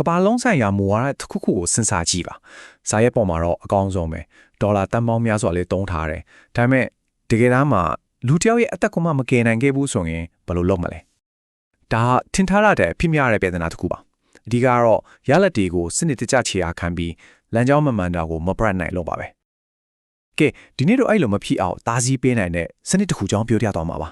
ကမ္ဘာလုံးဆိုင်ရာမူဝါဒတစ်ခုခုကိုစဉ်းစားကြည့်ပါဇာရဲ့ပေါ်မှာတော့အကောင်းဆုံးပဲဒေါ်လာတန်ပေါင်းများစွာလေးတုံးထားတယ်ဒါပေမဲ့တကယ်တမ်းမှာလူတစ်ယောက်ရဲ့အသက်ကိုမှမကယ်နိုင်ခဲ့ဘူးဆိုရင်ဘယ်လိုလုပ်မလဲဒါထင်ထားရတဲ့အဖြစ်များတဲ့ပြဿနာတစ်ခုပါအဓိကတော့ရလက်တွေကိုစနစ်တကျခြေအားခံပြီးလမ်းကြောင်းမမှန်တာကိုမပရတ်နိုင်လို့ပါပဲကဲဒီနေ့တော့အဲ့လိုမဖြစ်အောင်တားဆီးပေးနိုင်တဲ့စနစ်တစ်ခုကြောင်းပြောပြသွားမှာပါ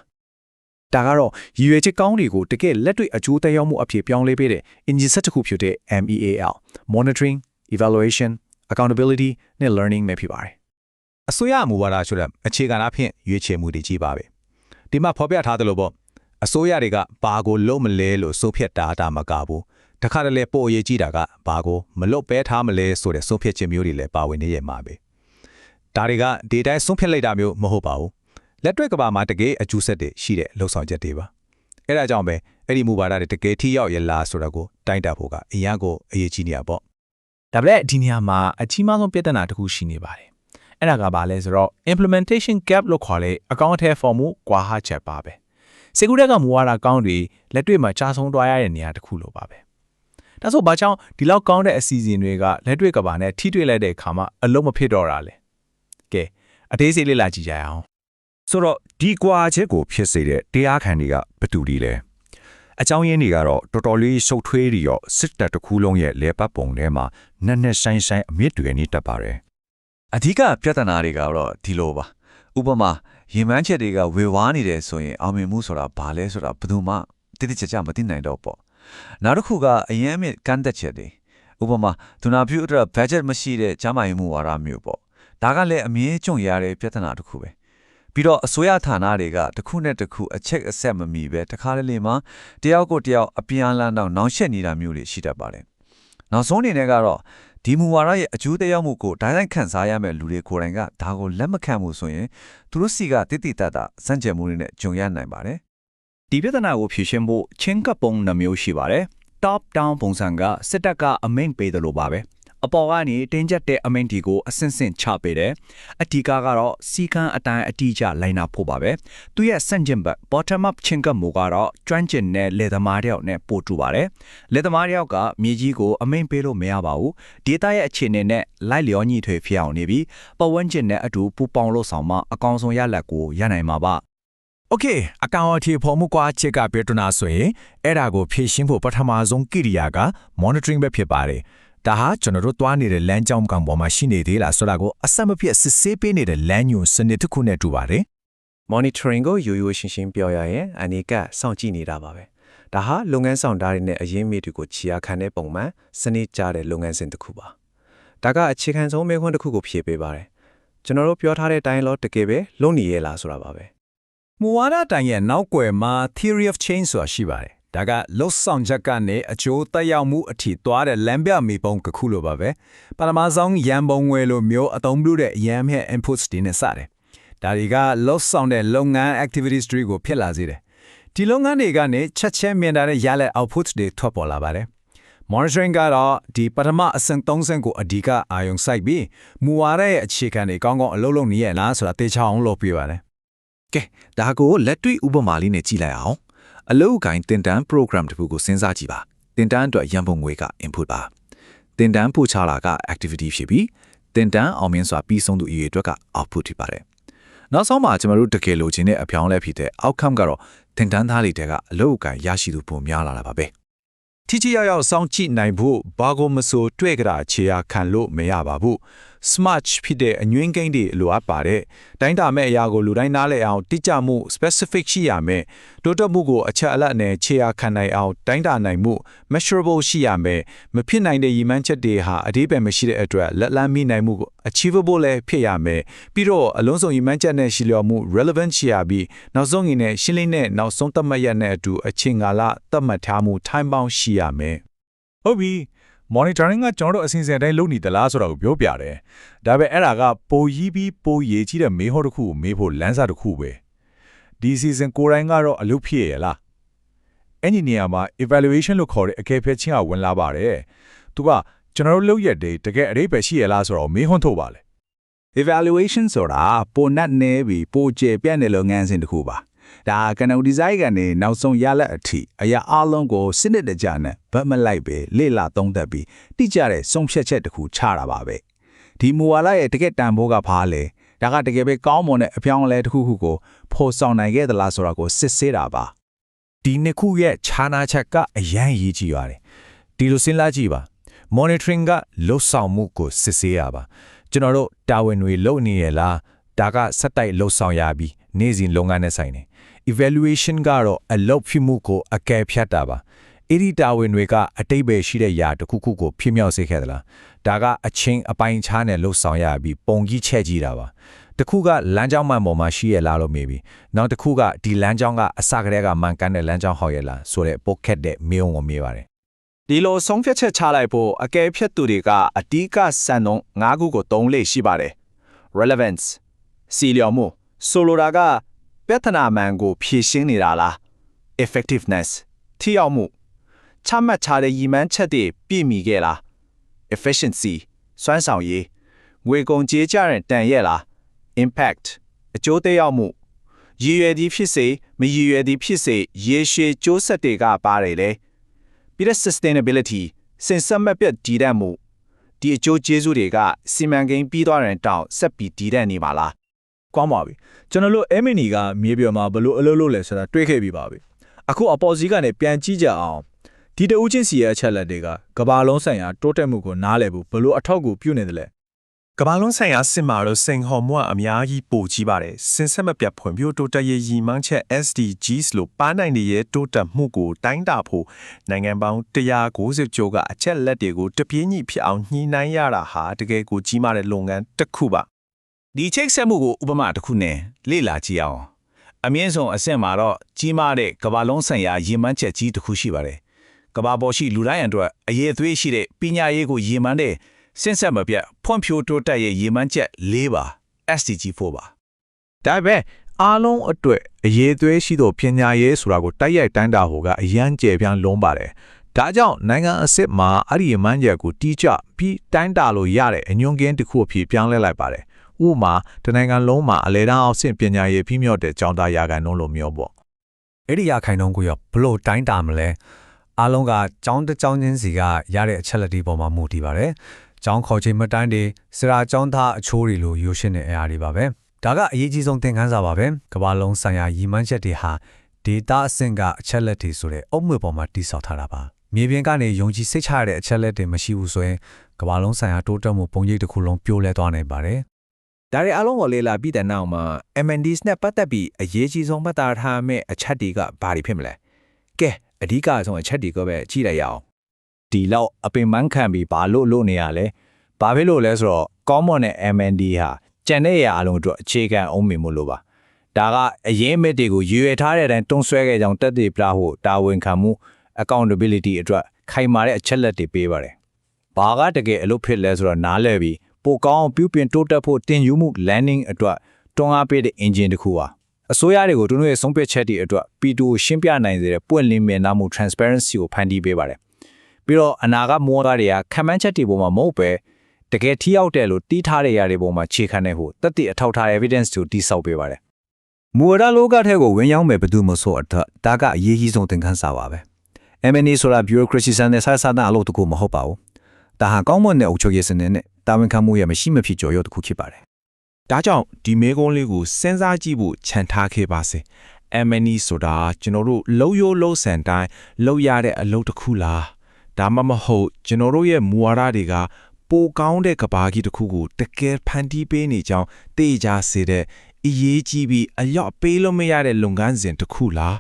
ဒါကတော့ရည်ရွယ်ချက်ကောင်းတွေကိုတကယ်လက်တွေ့အကျိုးသက်ရောက်မှုအဖြစ်ပြောင်းလဲပေးတဲ့ engine set တစ်ခုဖြစ်တဲ့ MEAL monitoring evaluation accountability နဲ့ learning ပဲဖြစ်ပါတယ်အစိုးရမူဝါဒဆိုတဲ့အခြေခံအဖြစ်ရွေးချယ်မှုတွေကြီးပါပဲဒီမှာဖော်ပြထားသလိုပေါ့အစိုးရတွေကဘာကိုလုံးမလဲလို့စိုးဖြတ်တာတာမကဘူးတခါတလေပို့အရေးကြီးတာကဘာကိုမလွတ်ပဲထားမလဲဆိုတဲ့စိုးဖြတ်ခြင်းမျိုးတွေလည်းပါဝင်နေရမှာပဲဒါတွေကဒီတိုင်းဆုံးဖြတ်လိုက်တာမျိုးမဟုတ်ပါဘူး လက်တွေ့ကဘာမှာတကယ်အကျိုးဆက်တွေရှိတဲ့လှုပ်ဆောင်ချက်တွေပါအဲဒါကြောင့်ပဲအဲ့ဒီမူဝါဒတွေတကယ်ထိရောက်ရလားဆိုတာကိုတိုင်းတာဖို့ကအရင်ကအရေးကြီးနေရပေါ့ဒါပေမဲ့ဒီနေရာမှာအကြီးမားဆုံးပြဿနာတစ်ခုရှိနေပါတယ်။အဲ့ဒါကဘာလဲဆိုတော့ implementation gap လို့ခေါ်တဲ့အကောင့်အထည်ဖော်မှုကွာဟချက်ပါပဲ။ Security ကမူဝါဒကောင်းတွေလက်တွေ့မှာကြားဆုံးတွားရတဲ့နေရာတစ်ခုလိုပါပဲ။ဒါဆိုဘာကြောင့်ဒီလောက်ကောင်းတဲ့အစီအစဉ်တွေကလက်တွေ့ကဘာနဲ့ထိတွေ့လိုက်တဲ့အခါမှာအလုံးမဖြစ်တော့တာလဲ။ကဲအသေးစိတ်လေ့လာကြည့်ကြရအောင် ဆိုတော့ဒီကွာချက်ကိုဖြစ်စေတဲ့တရားခံတွေကဘယ်သူတွေလဲအကြောင်းရင်းတွေကတော့တော်တော်လေးရှုပ်ထွေးပြီးတော့စစ်တပ်တစ်ခုလုံးရဲ့လေပတ်ပုံထဲမှာနက်နက်ဆိုင်ဆိုင်အမြင့်တွေနေတတ်ပါတယ်အဓိကပြဿနာတွေကတော့ဒီလိုပါဥပမာရင်မန်းချက်တွေကဝေဝါးနေတယ်ဆိုရင်အောင်မြင်မှုဆိုတာဘာလဲဆိုတာဘယ်သူမှတိတိကျကျမသိနိုင်တော့ပေါ့နောက်တစ်ခုကအရင်အမြင့်ကန့်သက်ချက်တွေဥပမာသူနာပြုအတွက် budget မရှိတဲ့ကျန်းမာရေးမှုဝါဒမျိုးပေါ့ဒါကလည်းအမြင့်ကျုံရတဲ့ပြဿနာတစ်ခုပဲ ပြီးတော့အစိုးရဌာနတွေကတစ်ခုနဲ့တစ်ခုအချက်အဆက်မမီပဲတခါလေလေမှာတယောက်ကိုတယောက်အပြန်အလှန်တော့နောင်ရှက်နေတာမျိုးတွေရှိတတ်ပါတယ်နောက်ဆုံးအနေနဲ့ကတော့ဒီမူဝါဒရဲ့အကျိုးသက်ရောက်မှုကိုဒိုင်းတိုင်းခံစားရမယ့်လူတွေကိုယ်တိုင်ကဒါကိုလက်မခံမှုဆိုရင်သူတို့စီကတိတိတတ်တာစန့်ကျင်မှုတွေနဲ့ကြုံရနိုင်ပါတယ်ဒီပြဿနာကိုဖြေရှင်းဖို့ချင်းကပ်ပုံနှမျိုးရှိပါတယ် top down ပုံစံကစစ်တပ်ကအမိန့်ပေးတယ်လို့ပါပဲ အပေါ်ကနေတင်းကျပ်တဲ့အမိန့်ဒီကိုအဆင့်ဆင့်ချပေးတယ်အတီကာကတော့စီကံအတိုင်းအတိအကျလိုင်းနာဖို့ပါပဲသူရဲ့စန့်ကျင်ဘက် bottom up ချင်းကပ်မှုကတော့ကျွမ်းကျင်တဲ့လေသမားတယောက်နဲ့ပို့တူပါတယ်လေသမားတယောက်ကမြေကြီးကိုအမိန့်ပေးလို့မရပါဘူးဒေတာရဲ့အခြေအနေနဲ့လိုက်လျောညီထွေဖြစ်အောင်နေပြီးပတ်ဝန်းကျင်နဲ့အတူပူပေါင်းလို့ဆောင်မှအကောင်ဆုံးရလက်ကိုရနိုင်မှာပါ โอเคအကောင်အထည်ဖော်မှုကွာချက်ကပြောတနာဆိုရင်အဲ့ဒါကိုဖြည့်ရှင်းဖို့ပထမဆုံးကိရိယာက monitoring ပဲဖြစ်ပါတယ် ဒါဟာကျွန်တော်တို့တွားနေတဲ့လမ်းကြောင်းကောင်ပေါ်မှာရှိနေသေးလားဆိုတာကိုအဆက်မပြတ်စစ်ဆေးပေးနေတဲ့လမ်းညွန်စနစ်တစ်ခုနဲ့တူပါတယ် monitoring ကိုရိုးရိုးရှင်းရှင်းပြောရရင်အနိကစောင့်ကြည့်နေတာပါပဲဒါဟာလုပ်ငန်းဆောင်တားတွေနဲ့အရင်းမြစ်တွေကိုခြေအားခံတဲ့ပုံမှန်စနစ်ကြတဲ့လုပ်ငန်းစဉ်တစ်ခုပါဒါကအခြေခံဆုံးမေးခွန်းတစ်ခုကိုဖြေပေးပါတယ်ကျွန်တော်တို့ပြောထားတဲ့အတိုင်းလို့တကယ်ပဲလုံနေရဲ့လားဆိုတာပါပဲမူဝါဒတိုင်ရဲ့နောက်ွယ်မှာ theory of change ဆိုတာရှိပါတယ် ဒါကလှုပ်ဆောင်ချက်ကနေအကျိုးသက်ရောက်မှုအထိသွားတဲ့လမ်းပြမီပုံတစ်ခုလိုပါပဲပထမဆုံးရန်ပုံငွေလိုမျိုးအသုံးပြုတဲ့ရန်မြဲ inputs တွေနဲ့စတယ်ဒါတွေကလှုပ်ဆောင်တဲ့လုပ်ငန်း activities တွေကိုဖြစ်လာစေတယ်ဒီလုပ်ငန်းတွေကနေချက်ချင်းမြင်တာတဲ့ရလက် outputs တွေထွက်ပေါ်လာပါတယ် monitoring ကတော့ဒီပထမအဆင့်၃ဆင့်ကိုအဓိကအာရုံစိုက်ပြီးမူဝါဒရဲ့အခြေခံတွေကောင်းကောင်းအလုပ်လုပ်နေရလားဆိုတာသိချအောင်လုပ်ပြပါတယ်ကဲဒါကိုလက်တွေ့ဥပမာလေးနဲ့ကြည့်လိုက်အောင် အလုပ်အကိုင်းတင်တန်း program တစ်ခုကိုစဉ်းစားကြည့်ပါတင်တန်းအတွက်ရန်ပုံငွေက input ပါတင်တန်းပို့ချလာက activity ဖြစ်ပြီးတင်တန်းအောင်မြင်စွာပြီးဆုံးသူအရေးအတွက်က output ဖြစ်ပါတယ်နောက်ဆုံးမှာကျွန်တော်တို့တကယ်လိုချင်တဲ့အပြောင်းလဲဖြစ်တဲ့ outcome ကတော့တင်တန်းသားတွေတဲကအလုပ်အကိုင်းရရှိသူပုံများလာတာပါပဲထိထိရောက်ရောက်စောင့်ကြည့်နိုင်ဖို့ဘာကိုမဆိုတွေ့ကြတာခြေရာခံလို့မရပါဘူး smart ဖြစ်တဲ့အငွင်းကိန်းတွေလိုအပ်ပါတယ်တိုင်းတာမဲ့အရာကိုလူတိုင်းနားလည်အောင်တိကျမှု specific ရှိရမယ်တိုးတက်မှုကိုအချက်အလက်နဲ့ခြေရာခံနိုင်အောင်တိုင်းတာနိုင်မှု measurable ရှိရမယ်မဖြစ်နိုင်တဲ့ရည်မှန်းချက်တွေဟာအသေးပဲမရှိတဲ့အတွက်လက်လန်းမိနိုင်မှုကို achievable လည်းဖြစ်ရမယ်ပြီးတော့အလုံးစုံရည်မှန်းချက်နဲ့ရှိလျော်မှု relevant ရှိရပြီးနောက်ဆုံးအနေနဲ့ရှင်းလင်းတဲ့နောက်ဆုံးသတ်မှတ်ရက်နဲ့အတူအချိန်ကာလသတ်မှတ်ထားမှု time bound ရှိရမယ်ဟုတ်ပြီ monitoring ကကျွန်တော်တို့အစီအစဉ်တိုင်းလုပ်နေသလားဆိုတာကိုပြောပြတယ်ဒါပေမဲ့အဲ့ဒါကပိုကြီးပြီးပိုရေးကြီးတဲ့မေးဟောတစ်ခုကိုမေးဖို့လမ်းစာတစ်ခုပဲဒီ season ကိုယ်တိုင်ကတော့အလုပ်ဖြစ်ရလားအဲ့ဒီနေရာမှာ evaluation လို့ခေါ်တဲ့အကဲဖြတ်ခြင်းကဝင်လာပါတယ်သူကကျွန်တော်တို့လုပ်ရက်တွေတကယ်အရေးပဲရှိရလားဆိုတော့မေးခွန်းထုတ်ပါလေ evaluation ဆိုတာပိုနတ်နေပြီးပိုကျေပြန့်တဲ့လုပ်ငန်းစဉ်တစ်ခုပါ ဒါကနဦးဒီဇိုင်းကနေနောက်ဆုံးရလက်အထိအရာအလုံးကိုစနစ်တကျနဲ့ဗတ်မလိုက်ပဲလေ့လာသုံးသပ်ပြီးတိကျတဲ့ဆုံးဖြတ်ချက်တစ်ခုချတာပါပဲဒီမူဝါဒရဲ့တကယ့်တန်ဖိုးကဘာလဲဒါကတကယ်ပဲကောင်းမွန်တဲ့အပြောင်းအလဲတစ်ခုခုကိုဖော်ဆောင်နိုင်ခဲ့သလားဆိုတာကိုစစ်ဆေးတာပါဒီနှစ်ခုရဲ့ခြားနာချက်ကအရန်ရေးကြည့်ရတယ်ဒီလိုစဉ်းစားကြည့်ပါ monitoring ကလှုပ်ဆောင်မှုကိုစစ်ဆေးရပါကျွန်တော်တို့တာဝန်တွေလုပ်နေရလားဒါကစက်တိုက်လှုပ်ဆောင်ရပြီး နေ့စဉ်လုပ်ငန်းနဲ့ဆိုင်နေ evaluation ကတော့အလုပ်ဖြစ်မှုကိုအကဲဖြတ်တာပါအဲ့ဒီတာဝန်တွေကအတိတ်ပဲရှိတဲ့ຢာတစ်ခုခုကိုဖြစ်မြောက်စေခဲ့သလားဒါကအချင်းအပိုင်းခြားနဲ့လှုပ်ဆောင်ရပြီးပုံကြီးချက်ကြည့်တာပါတစ်ခုကလမ်းကြောင်းမှန်ပေါ်မှာရှိရလားလို့မေးပြီးနောက်တစ်ခုကဒီလမ်းကြောင်းကအစကတည်းကမှန်ကန်တဲ့လမ်းကြောင်းဟောက်ရလားဆိုတဲ့ပုတ်ခက်တဲ့မေးုံကိုမေးပါတယ်ဒီလိုဆုံးဖြတ်ချက်ချလိုက်ဖို့အကဲဖြတ်သူတွေကအတီးကစံနှုန်း၅ခုကိုသုံးလေ့ရှိပါတယ် relevance စီလျော်မှု ဆိုလိုတာကပြဿနာမှန်ကို ဖြေရှင်းနေတာလား effectiveness ထိရောက်မှုချမှတ်ထားတဲ့ရည်မှန်းချက်တွေပြည့်မီခဲ့လား efficiency စွမ်းဆောင်ရည်ငွေကုန်ကြေးကြတဲ့တန်ရဲ့လား impact အကျိုးသက်ရောက်မှုရည်ရွယ်သည်ဖြစ်စေမရည်ရွယ်သည်ဖြစ်စေရေရှည်ကျိုးဆက်တွေကပါတယ်လေပြီးတဲ့ sustainability စင်စက်မပြတ်တည်တတ်မှုဒီအကျိုးကျေးဇူးတွေကစီမံကိန်းပြီးသွားတဲ့တောင်ဆက်ပြီးတည်တတ်နေပါလား ကွာပါပြီကျွန်တော်တို့ MNE ကမြေပြော်မှာဘလို့အလုပ်လုပ်လဲဆိုတာတွေးခဲ့ပြီးပါပြီအခုအပေါ်စီးကနေပြန်ကြည့်ကြအောင်ဒီတဦးချင်းစီရဲ့အချက်လက်တွေကကဘာလုံးဆိုင်ရာတိုးတက်မှုကိုနားလည်ဖို့ဘလို့အထောက်အကူပြုနေတယ်လဲကမ္ဘာလုံးဆိုင်ရာစစ်မှာတော့စိန်ခေါ်မှုကအများကြီးပိုကြီးပါတယ်။စင်ဆက်မပြတ်ဖွံ့ဖြိုးတိုးတက်ရေးရည်မှန်းချက် SDGs လို့ပန်းနိုင်တွေရဲ့တိုးတက်မှုကိုတိုင်းတာဖို့နိုင်ငံပေါင်း190ကျော်ကအချက်လက်တွေကိုတပြေးညီဖြစ်အောင်ညှိနှိုင်းရတာဟာတကယ်ကိုကြီးမားတဲ့လုပ်ငန်းတစ်ခုပါ ဒီချိတ်ဆက်မှုကိုဥပမာတစ်ခုနဲ့လေ့လာကြည့်အောင်အမြင့်ဆုံးအဆင့်မှာတော့ကြီးမားတဲ့ကမ္ဘာလုံးဆိုင်ရာရည်မှန်းချက်ကြီးတစ်ခုရှိပါတယ်ကမ္ဘာပေါ်ရှိလူတိုင်းအတွက်အရေးအသွေးရှိတဲ့ပညာရေးကိုရည်မှန်းတဲ့စင်ဆက်မပြတ်ဖွံ့ဖြိုးတိုးတက်ရေးရည်မှန်းချက်၄ပါ SDG 4ပါဒါပေမဲ့အားလုံးအတွက်အရေးသွေးရှိသောပညာရေးဆိုတာကိုတိုက်ရိုက်တိုင်းတာဟိုကအရန်ကျေပြန့်လုံးပါတယ်ဒါကြောင့်နိုင်ငံအစ်စ်မှာအဲ့ဒီအမှန်းချက်ကိုတီးကြပြီးတိုင်းတာလို့ရတဲ့အညွန့်ကင်းတစ်ခုအဖြစ်ပြောင်းလဲလိုက်ပါတယ် ဥမာတနိုင်ငံလုံးမှာအလဲတန်းအောင်ဆင့်ပညာရေးပြီးမြော့တဲ့ကျောင်းသားရာခိုင်နှုန်းလိုမျိုးပေါ့အဲ့ဒီရာခိုင်နှုန်းကိုရောဘလို့တိုင်းတာမလဲအားလုံးကကျောင်းတစ်ကျောင်းချင်းစီကရတဲ့အချက်လက်တွေပေါ်မှာမူတည်ပါတယ်ကျောင်းခေါ်ချိန်မတိုင်းတွေစရာကျောင်းသားအချိုးတွေလိုရိုးရှင်းတဲ့အရာတွေပါပဲဒါကအရေးကြီးဆုံးသင်ခန်းစာပါပဲကမ္ဘာလုံးဆိုင်ရာရည်မှန်းချက်တွေဟာ data အဆင့်ကအချက်လက်တွေဆိုတဲ့အုပ်မြွေပေါ်မှာတိစောက်ထားတာပါမြေပြင်ကနေယုံကြည်စိတ်ချရတဲ့အချက်လက်တွေမရှိဘူးဆိုရင်ကမ္ဘာလုံးဆိုင်ရာတိုးတက်မှုပုံရိပ်တစ်ခုလုံးပြိုလဲသွားနိုင်ပါတယ် ဒါတွေအလုံးကိုလေ့လာပြီးတဲ့နောက်မှာ MNDs နဲ့ပတ်သက်ပြီးအရေးကြီးဆုံးမှတ်သားထားမယ့်အချက်တွေကဘာတွေဖြစ်မလဲကဲအဓိကအဆုံးအချက်တွေကပဲကြည့်လိုက်ရအောင်ဒီလောက်အပင်ပန်းခံပြီးဘာလို့လို့နေရလဲဘာဖြစ်လို့လဲဆိုတော့ common နဲ့ MND ဟာကြံတဲ့အရာအလုံးအတွက်အခြေခံအောင်မြင်မှုလို့ပါဒါကအရင်အမစ်တွေကိုရွေရွယ်ထားတဲ့အတိုင်းတွန်းဆွဲခဲ့ကြောင်းတက်တည်ပြဖို့တာဝန်ခံမှု accountability အတွက်ခိုင်မာတဲ့အချက်လက်တွေပေးပါတယ်ဘာကတကယ်အလုပ်ဖြစ်လဲဆိုတော့နားလည်ပြီး ပိုကောင်းအောင်ပြုပြင်တိုးတက်ဖို့တင်ယူမှု landing အတွက်တွန်းအားပေးတဲ့ engine တစ်ခုပါအစိုးရတွေကိုတွန်းရဲ့ဆုံးဖြတ်ချက်တွေအတွက် P2 ကိုရှင်းပြနိုင်စေတဲ့ပွင့်လင်းမြင်နာမှု transparency ကိုဖန်တီးပေးပါတယ်ပြီးတော့အနာဂတ်မောသားတွေကခံမှန်းချက်တွေပေါ်မှာမဟုတ်ပဲတကယ်ထိရောက်တယ်လို့တီးထားတဲ့ຢာတွေပေါ်မှာခြေခံတဲ့ဟိုတက်တည်အထောက်ထား evidence ကိုတိစောက်ပေးပါတယ်မူဝါဒလောကထဲကိုဝင်ရောက်မဲ့ဘယ်သူမှဆိုအထက်ဒါကအရေးကြီးဆုံးသင်ခန်းစာပါပဲ MNA ဆိုတာ bureaucracy စံတဲ့ဆက်ဆက်တဲ့အလုပ်တစ်ခုမဟုတ်ပါဘူးဒါဟာကောင်းမွန်တဲ့အုပ်ချုပ်ရေးစနစ်နဲ့ တာဝန်ခံမှုရဲ့မရှိမဖြစ်ကြော်ရွံ့တစ်ခုဖြစ်ပါတယ်ဒါကြောင့်ဒီမဲကုန်းလေးကိုစဉ်းစားကြည့်ဖို့ခြံထားခဲ့ပါစေ MNE ဆိုတာကျွန်တော်တို့လှုပ်ရိုးလှုပ်ဆန်တိုင်းလှုပ်ရတဲ့အလုပ်တစ်ခုလားဒါမှမဟုတ်ကျွန်တော်တို့ရဲ့မူဝါဒတွေကပိုကောင်းတဲ့ကဘာကြီးတစ်ခုကိုတကယ်ဖန်တီးပေးနေကြောင်းသိကြစေတဲ့အရေးကြီးပြီးအရောက်ပေးလို့မရတဲ့လုပ်ငန်းစဉ်တစ်ခုလား